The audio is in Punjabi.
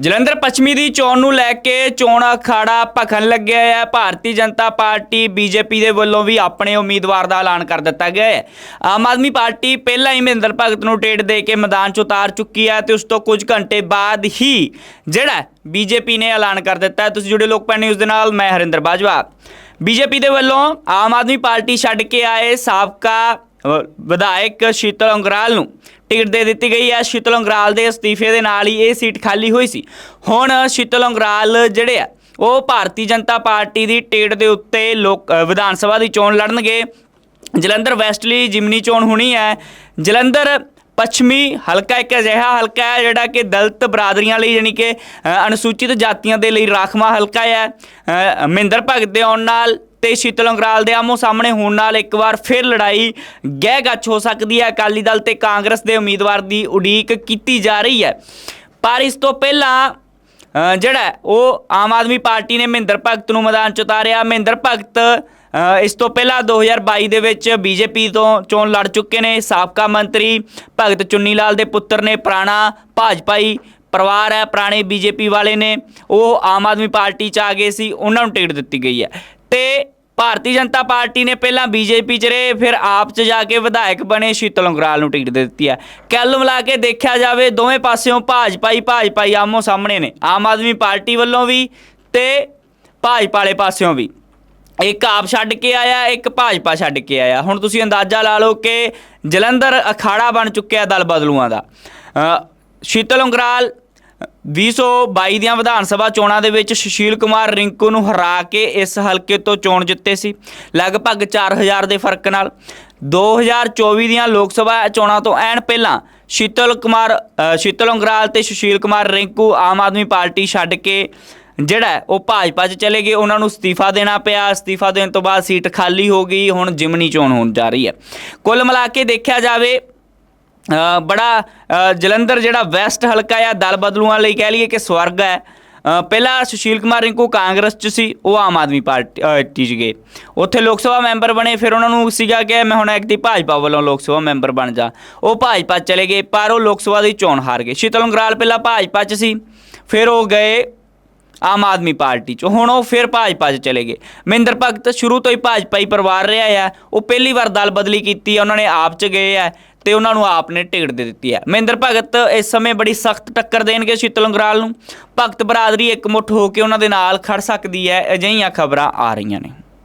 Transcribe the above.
ਜਲੰਧਰ ਪੱਛਮੀ ਦੀ ਚੋਣ ਨੂੰ ਲੈ ਕੇ ਚੋਣ ਅਖਾੜਾ ਭਖਣ ਲੱਗਿਆ ਹੈ। ਭਾਰਤੀ ਜਨਤਾ ਪਾਰਟੀ ਬੀਜੇਪੀ ਦੇ ਵੱਲੋਂ ਵੀ ਆਪਣੇ ਉਮੀਦਵਾਰ ਦਾ ਐਲਾਨ ਕਰ ਦਿੱਤਾ ਗਿਆ ਹੈ। ਆਮ ਆਦਮੀ ਪਾਰਟੀ ਪਹਿਲਾਂ ਹੀ ਮਹਿੰਦਰ ਭਗਤ ਨੂੰ ਟੇਟ ਦੇ ਕੇ ਮੈਦਾਨ 'ਚ ਉਤਾਰ ਚੁੱਕੀ ਹੈ ਤੇ ਉਸ ਤੋਂ ਕੁਝ ਘੰਟੇ ਬਾਅਦ ਹੀ ਜਿਹੜਾ ਬੀਜੇਪੀ ਨੇ ਐਲਾਨ ਕਰ ਦਿੱਤਾ ਹੈ। ਤੁਸੀਂ ਜੁੜੇ ਲੋਕਪਾਲ ਨਿਊਜ਼ ਦੇ ਨਾਲ, ਮੈਂ ਹਰਿੰਦਰ ਬਾਜਵਾ। ਬੀਜੇਪੀ ਦੇ ਵੱਲੋਂ ਆਮ ਆਦਮੀ ਪਾਰਟੀ ਛੱਡ ਕੇ ਆਏ ਸਾਬਕਾ ਵਿਧਾਇਕ ਸ਼ੀਤਲ ਅੰਗਰਾਲ ਨੂੰ ਟਿਕਟ ਦੇ ਦਿੱਤੀ ਗਈ ਹੈ। ਸ਼ੀਤਲ ਅੰਗਰਾਲ ਦੇ ਅਸਤੀਫੇ ਦੇ ਨਾਲ ਹੀ ਇਹ ਸੀਟ ਖਾਲੀ ਹੋਈ ਸੀ। ਹੁਣ ਸ਼ੀਤਲ ਅੰਗਰਾਲ ਜਿਹੜੇ ਆ, ਉਹ ਭਾਰਤੀ ਜਨਤਾ ਪਾਰਟੀ ਦੀ ਟਿਕਟ ਦੇ ਉੱਤੇ ਲੋਕ ਵਿਧਾਨ ਸਭਾ ਦੀ ਚੋਣ ਲੜਨਗੇ। ਜਲੰਧਰ ਵੈਸਟ ਲਈ ਜਿਮਨੀ ਚੋਣ ਹੋਣੀ ਹੈ। ਜਲੰਧਰ ਪੱਛਮੀ ਹਲਕਾ ਇੱਕ ਅਜਿਹਾ ਹਲਕਾ ਹੈ, ਜਿਹੜਾ ਕਿ ਦਲਿਤ ਬਰਾਦਰੀਆਂ ਲਈ ਯਾਨੀ ਕਿ ਅਨੁਸੂਚਿਤ ਜਾਤੀਆਂ ਦੇ ਲਈ ਰਾਖਵਾਂ ਹਲਕਾ ਹੈ। ਮਹਿੰਦਰ ਭਗਤ ਦੇ ਆਉਣ ਨਾਲ ਤੇ ਸ਼ੀਤਲ ਅੰਗਰਾਲ ਦੇ ਆਮੋ ਸਾਹਮਣੇ ਹੋਣ ਨਾਲ ਇੱਕ ਵਾਰ ਫਿਰ ਲੜਾਈ ਗਹਿ ਗੱਚ ਹੋ ਸਕਦੀ ਹੈ। ਅਕਾਲੀ ਦਲ ਤੇ ਕਾਂਗਰਸ ਦੇ ਉਮੀਦਵਾਰ ਦੀ ਉਡੀਕ ਕੀਤੀ ਜਾ ਰਹੀ ਹੈ। ਪਰ ਇਸ ਤੋਂ ਪਹਿਲਾਂ ਜਿਹੜਾ ਉਹ ਆਮ ਆਦਮੀ ਪਾਰਟੀ ਨੇ ਮਹਿੰਦਰ ਭਗਤ ਨੂੰ ਮੈਦਾਨ ਚ ਉਤਾਰਿਆ। ਮਹਿੰਦਰ ਭਗਤ ਇਸ ਤੋਂ ਪਹਿਲਾਂ 2022 ਦੇ ਵਿੱਚ ਬੀਜੇਪੀ ਤੋਂ ਚੋਣ ਲੜ ਚੁੱਕੇ ਨੇ। ਸਾਬਕਾ ਮੰਤਰੀ ਭਗਤ ਚੁੰਨੀ ਲਾਲ ਦੇ ਪੁੱਤਰ ਨੇ, ਪੁਰਾਣਾ ਭਾਜਪਾਈ ਪਰਿਵਾਰ ਹੈ, ਪੁਰਾਣੇ ਬੀਜੇਪੀ ਵਾਲੇ ਨੇ। ਉਹ ਆਮ ਆਦਮੀ ਪਾਰਟੀ ਚ ਆ ਗਏ ਸੀ, ਉਹਨਾਂ ਨੂੰ ਟਿਕਟ ਦਿੱਤੀ ਗਈ ਹੈ। ਤੇ ਭਾਰਤੀ ਜਨਤਾ ਪਾਰਟੀ ਨੇ ਪਹਿਲਾਂ ਬੀਜੇਪੀ ਚ ਰਹੇ, ਫਿਰ ਆਪ ਚ ਜਾ ਕੇ ਵਿਧਾਇਕ ਬਣੇ, ਸ਼ੀਤਲ ਅੰਗਰਾਲ ਨੂੰ ਟਿਕਟ ਦੇ ਦਿੱਤੀ ਹੈ। ਕੱਲ ਮਿਲਾ ਕੇ ਦੇਖਿਆ ਜਾਵੇ, ਦੋਵੇਂ ਪਾਸਿਓਂ ਭਾਜਪਾ ਹੀ ਭਾਜਪਾ ਹੀ ਆਮੋ ਸਾਹਮਣੇ ਨੇ। ਆਮ ਆਦਮੀ ਪਾਰਟੀ ਵੱਲੋਂ ਵੀ ਤੇ ਭਾਜਪਾ ਵਾਲੇ ਪਾਸਿਓਂ ਵੀ। ਇੱਕ ਆਪ ਛੱਡ ਕੇ ਆਇਆ, ਇੱਕ ਭਾਜਪਾ ਛੱਡ ਕੇ ਆਇਆ। ਹੁਣ ਤੁਸੀਂ ਅੰਦਾਜ਼ਾ ਲਾ ਲਓ ਕਿ ਜਲੰਧਰ ਅਖਾੜਾ ਬਣ ਚੁੱਕਿਆ ਦਲ ਬਦਲੂਆਂ ਦਾ। ਸ਼ੀਤਲ ਅੰਗਰਾਲ 2022 ਦੀਆਂ ਵਿਧਾਨ ਸਭਾ ਚੋਣਾਂ ਦੇ ਵਿੱਚ ਸੁਸ਼ੀਲ ਕੁਮਾਰ ਰਿੰਕੂ ਨੂੰ ਹਰਾ ਕੇ ਇਸ ਹਲਕੇ ਤੋਂ ਚੋਣ ਜਿੱਤੇ ਸੀ। ਲਗਭਗ 4000 ਦੇ ਫ਼ਰਕ ਨਾਲ। 2024 ਦੀਆਂ ਲੋਕ ਸਭਾ ਚੋਣਾਂ ਤੋਂ ਐਨ ਪਹਿਲਾਂ ਸ਼ੀਤਲ ਕੁਮਾਰ ਸ਼ੀਤਲ ਉਂਗਰਾਲ ਤੇ ਸੁਸ਼ੀਲ ਕੁਮਾਰ ਰਿੰਕੂ ਆਮ ਆਦਮੀ ਪਾਰਟੀ ਛੱਡ ਕੇ ਜਿਹੜਾ ਉਹ ਭਾਜਪਾ 'ਚ ਚਲੇ ਗਏ। ਉਹਨਾਂ ਨੂੰ ਅਸਤੀਫਾ ਦੇਣਾ ਪਿਆ। ਅਸਤੀਫਾ ਦੇਣ ਤੋਂ ਬਾਅਦ ਸੀਟ ਖਾਲੀ ਹੋ ਗਈ। ਹੁਣ ਜਿਮਨੀ ਚੋਣ ਹੋਣ ਜਾ ਰਹੀ ਹੈ। ਕੁੱਲ ਮਿਲਾ ਕੇ ਦੇਖਿਆ ਜਾਵੇ ਬੜਾ ਜਲੰਧਰ ਜਿਹੜਾ ਵੈਸਟ ਹਲਕਾ ਆ ਦਲ ਬਦਲੂਆਂ ਲਈ ਕਹਿ ਲਈਏ ਕਿ ਸਵਰਗ ਹੈ। ਅ, ਪਹਿਲਾਂ ਸੁਸ਼ੀਲ ਕੁਮਾਰ ਰਿੰਕੂ ਕਾਂਗਰਸ 'ਚ ਸੀ ਉਹ ਆਮ ਆਦਮੀ ਪਾਰਟੀ 'ਚ ਗਏ। ਉੱਥੇ ਲੋਕ ਸਭਾ ਮੈਂਬਰ ਬਣੇ ਫਿਰ ਉਹਨਾਂ ਨੂੰ ਸੀਗਾ ਕਿ ਮੈਂ ਹੁਣ ਐਕਟੀ ਭਾਜਪਾ ਵੱਲੋਂ ਲੋਕ ਸਭਾ ਮੈਂਬਰ ਬਣ ਜਾ। ਉਹ ਭਾਜਪਾ ਚਲੇ ਗਏ ਪਰ ਉਹ ਲੋਕ ਸਭਾ ਦੀ ਚੋਣ ਹਾਰ ਗਏ। ਸ਼ੀਤਲ ਉਂਗਰਾਲ ਪਹਿਲਾਂ ਭਾਜਪਾ 'ਚ ਸੀ ਫਿਰ ਉਹ ਗਏ ਆਮ ਆਦਮੀ ਪਾਰਟੀ ਚ। ਹੁਣ ਉਹ ਫਿਰ ਭਾਜਪਾ 'ਚ ਚਲੇ ਗਏ। ਮਹਿੰਦਰ ਭਗਤ ਸ਼ੁਰੂ ਤੋਂ ਹੀ ਭਾਜਪਾ ਹੀ ਪਰਿਵਾਰ ਰਿਹਾ ਆ। ਉਹ ਪਹਿਲੀ ਵਾਰ ਦਲ ਬਦਲੀ ਕੀਤੀ ਆ, ਉਹਨਾਂ ਨੇ ਆਪ 'ਚ ਗਏ ਆ ਤੇ ਉਹਨਾਂ ਨੂੰ ਆਪ ਨੇ ਟਿਕਟ ਦੇ ਦਿੱਤੀ ਹੈ ਮਹਿੰਦਰ ਭਗਤ ਇਸ ਸਮੇਂ ਬੜੀ ਸਖਤ ਟੱਕਰ ਦੇਣਗੇ ਸ਼ੀਤਲ ਅੰਗਰਾਲ ਨੂੰ। ਭਗਤ ਬਰਾਦਰੀ ਇਕਮੁੱਠ ਹੋ ਕੇ ਉਹਨਾਂ ਦੇ ਨਾਲ ਖੜ ਸਕਦੀ ਹੈ, ਅਜਿਹੀਆਂ ਖਬਰਾਂ ਆ ਰਹੀਆਂ ਨੇ।